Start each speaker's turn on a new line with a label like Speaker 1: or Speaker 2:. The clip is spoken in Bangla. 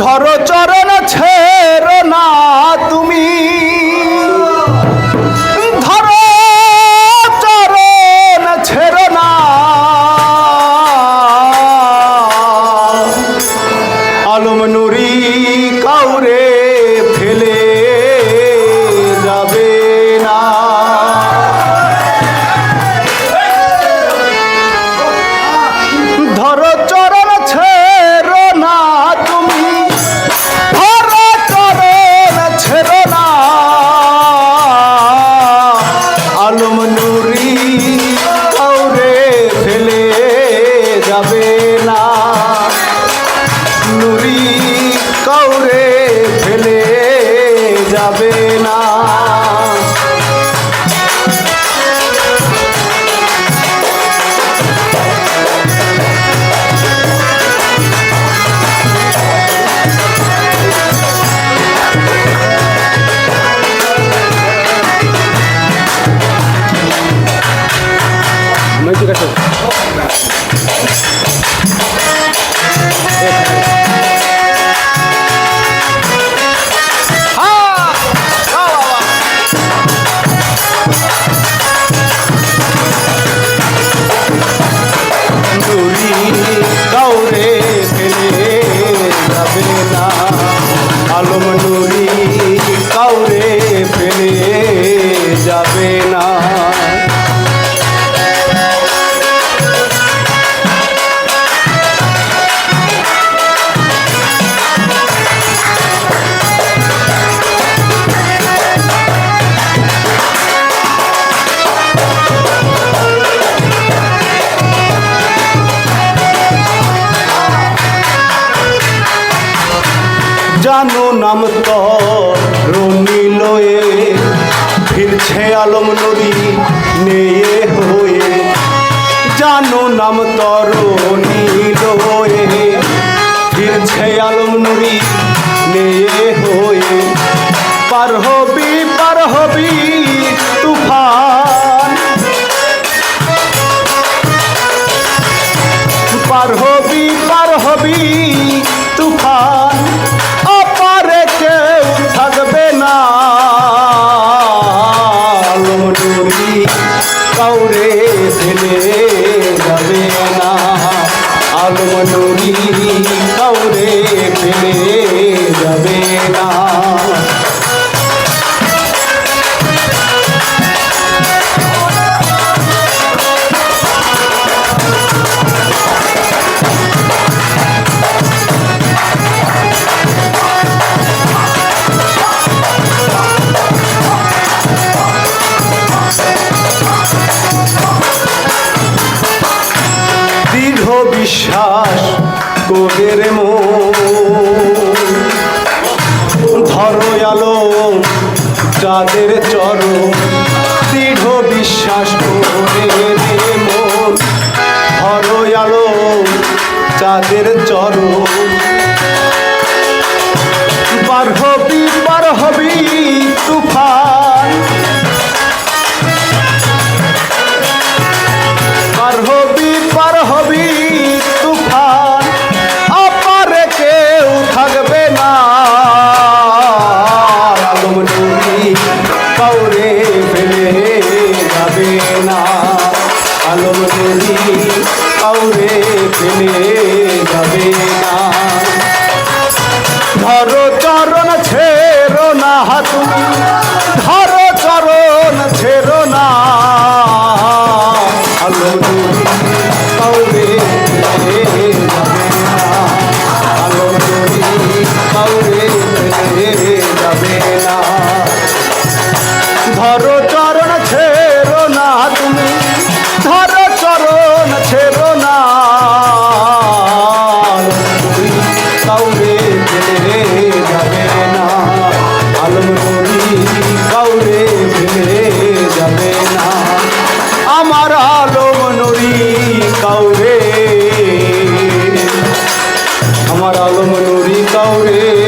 Speaker 1: ধরো চর যাবে জানো নাম তর ফিরছে আলম নদী নেয়ে হয়ে। জানো নাম তর রনিলয়ে ফিরছে আলম নদী নেয়ে হয়ে। পার হবি পার হবি তুফান। পার হবি পার হবি ফেলে যাবে না। বিশ্বাস কোগের মো ধরো আলো চাঁদের চরম কাউরে ফেলে যাবে না। আলো যদি কাউরে ফেলে আমার আলম নুরি কাউরে